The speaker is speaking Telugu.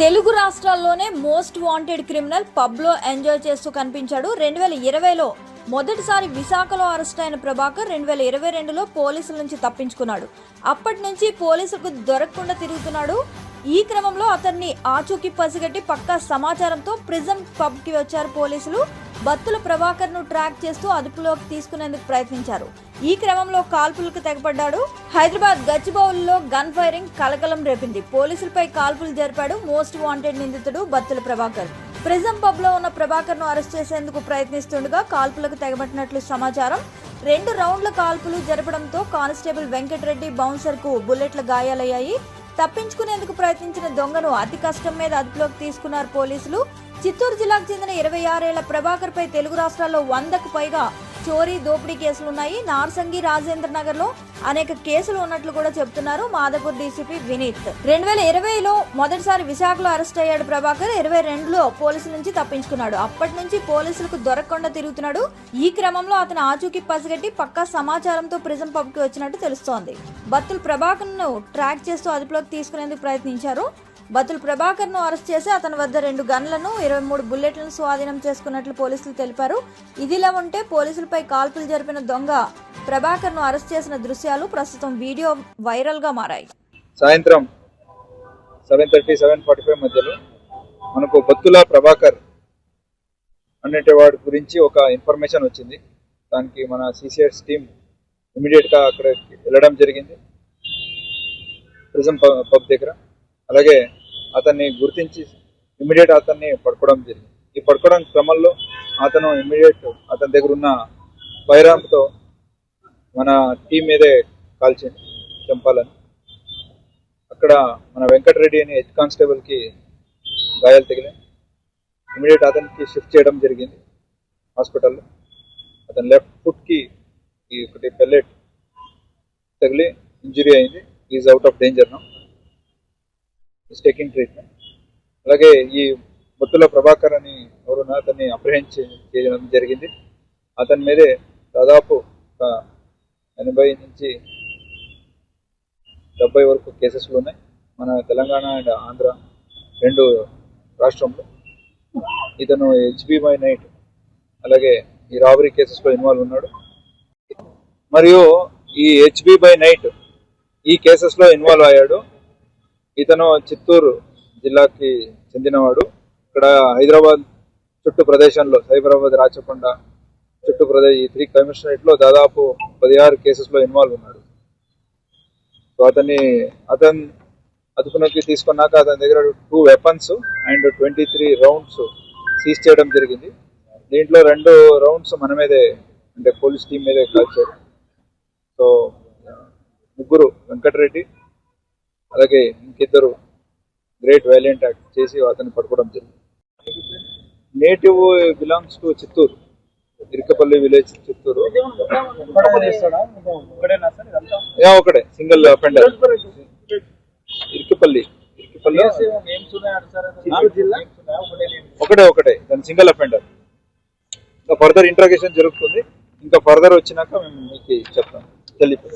తెలుగు రాష్ట్రాల్లోనే మోస్ట్ వాంటెడ్ క్రిమినల్ పబ్లో ఎంజాయ్ చేస్తూ కనిపించాడు. రెండు వేల ఇరవైలో మొదటిసారి విశాఖలో అరెస్ట్ అయిన ప్రభాకర్ రెండు వేల ఇరవై రెండులో పోలీసుల నుంచి తప్పించుకున్నాడు. అప్పటి నుంచి పోలీసులకు దొరకకుండా తిరుగుతున్నాడు. ఈ క్రమంలో అతన్ని ఆచూకీ పసిగట్టి పక్కా సమాచారంతో ప్రిజం పబ్కి వచ్చారు పోలీసులు. బత్తుల ప్రభాకర్ను ట్రాక్ చేస్తూ అదుపులోకి తీసుకునేందుకు ప్రయత్నించారు. ఈ క్రమంలో కాల్పులకు తెగపడ్డాడు. హైదరాబాద్ గచ్చిబౌలిలో గన్ ఫైరింగ్ కలకలం రేపింది. పోలీసులపై కాల్పులు జరిపాడు మోస్ట్ వాంటెడ్ నిందితుడు బత్తుల ప్రభాకర్. ప్రిజం పబ్లో ఉన్న ప్రభాకర్ను అరెస్ట్ చేసేందుకు ప్రయత్నిస్తుండగా కాల్పులకు తెగబట్టినట్లు సమాచారం. రెండు రౌండ్ల కాల్పులు జరపడంతో కానిస్టేబుల్ వెంకటరెడ్డి బౌన్సర్కు బుల్లెట్ల గాయాలయ్యాయి. తప్పించుకునేందుకు ప్రయత్నించిన దొంగను అతి కష్టం మీద అదుపులోకి తీసుకున్నారు పోలీసులు. చిత్తూరు జిల్లాకు చెందిన ఇరవై ఆరేళ్ళ ప్రభాకర్ పై తెలుగు రాష్ట్రాల్లో వందకు పైగా చోరీ దోపిడీ కేసులున్నాయి. నార్సంగి రాజేంద్ర నగర్లో అనేక కేసులు ఉన్నట్లు కూడా చెబుతున్నారు మాధపూర్ డీసీపీ వినీత్. రెండు వేల ఇరవైలో మొదటిసారి విశాఖలో అరెస్ట్ అయ్యాడు ప్రభాకర్. ఇరవై రెండులో పోలీసుల నుంచి తప్పించుకున్నాడు. అప్పటి నుంచి పోలీసులకు దొరకకుండా తిరుగుతున్నాడు. ఈ క్రమంలో అతను ఆచూకీ పసిగట్టి పక్కా సమాచారంతో ప్రిజం పబ్కి వచ్చినట్టు తెలుస్తోంది. భక్తులు ప్రభాకర్ను ట్రాక్ చేస్తూ అదుపులోకి తీసుకునేందుకు ప్రయత్నించారు. బతుల్ ప్రభాకర్ను అరెస్ట్ చేసి అతని వద్ద రెండు గన్లను ఇరవై మూడు బుల్లెట్లను స్వాధీనం చేసుకున్నట్లు పోలీసులు తెలిపారు. ఇదిలా ఉంటే పోలీసులపై కాల్పులు జరిపిన దొంగ ప్రభాకర్ను అరెస్ట్ చేసిన దృశ్యాలు ప్రస్తుతం వీడియో వైరల్గా మారాయి. సాయంత్రం seven thirty seven forty five మధ్యలో మనకు బత్తుల ప్రభాకర్ అనేటి వాడి గురించి ఒక ఇన్ఫర్మేషన్ వచ్చింది. దానికి మన సిసిఎస్ టీం ఇమీడియట్గా అక్కడ వెళ్ళడం జరిగింది. ప్రిజం పబ్ దగ్గర. అలాగే అతన్ని గుర్తించి ఇమీడియట్ అతన్ని పడుకోవడం జరిగింది. ఈ పడుకోవడం క్రమంలో అతను ఇమీడియట్ అతని దగ్గర ఉన్న బైరాంతో మన టీం మీదే కాల్చింది చంపాలని. అక్కడ మన వెంకటరెడ్డి అని హెడ్ కానిస్టేబుల్కి గాయాలు తగిలాయి. ఇమీడియట్ అతనికి షిఫ్ట్ చేయడం జరిగింది హాస్పిటల్లో. అతని లెఫ్ట్ ఫుట్కి ఈ ఒకటి పెల్లెట్ తగిలి ఇంజురీ అయింది. ఈజ్ అవుట్ ఆఫ్ డేంజర్ నా ఈస్ టేకింగ్ ట్రీట్మెంట్ అలాగే ఈ బొత్తుల ప్రభాకర్ అని ఎవరున్నా అతన్ని అప్రహెండ్ చేయడం జరిగింది. అతని మీదే దాదాపు ఒక ఎనభై నుంచి డెబ్బై వరకు కేసెస్లు ఉన్నాయి. మన తెలంగాణ అండ్ ఆంధ్ర రెండు రాష్ట్రంలో. ఇతను హెచ్బి బై నైట్ అలాగే ఈ రాబరీ కేసెస్లో ఇన్వాల్వ్ ఉన్నాడు. మరియు ఈ హెచ్బి బై నైట్ ఈ కేసెస్లో ఇన్వాల్వ్ అయ్యాడు. ఇతను చిత్తూరు జిల్లాకి చెందినవాడు. ఇక్కడ హైదరాబాద్ చుట్టూ ప్రదేశంలో సైబరాబాద్ రాచకొండ చుట్టూ ప్రదేశ్ ఈ త్రీ కమిషనరేట్లో దాదాపు పదిహారు కేసెస్లో ఇన్వాల్వ్ ఉన్నాడు. సో అతన్ని అతను అదుపులోకి తీసుకున్నాక అతని దగ్గర two weapons and twenty three rounds seize చేయడం జరిగింది. దీంట్లో రెండు రౌండ్స్ మన మీదే అంటే పోలీస్ టీం మీదే కాల్చారు. సో ముగ్గురు వెంకటరెడ్డి అలాగే ఇంకిద్దరు గ్రేట్ వైలెంట్ యాక్ట్ చేసి అతన్ని పట్టుకోవడం జరిగింది. Native belongs to Chittoor Irikapalli village Chittoor. ఒకటే సింగిల్ అఫెండర్ ఇరికపల్లి ఇరికపల్లి. ఒకటే ఒకటే దాని సింగిల్ అఫెండర్ ఇంకా ఫర్దర్ ఇంట్రాగేషన్ జరుగుతుంది. ఇంకా ఫర్దర్ వచ్చినాక మేము మీకు చెప్తాం. తెలియదు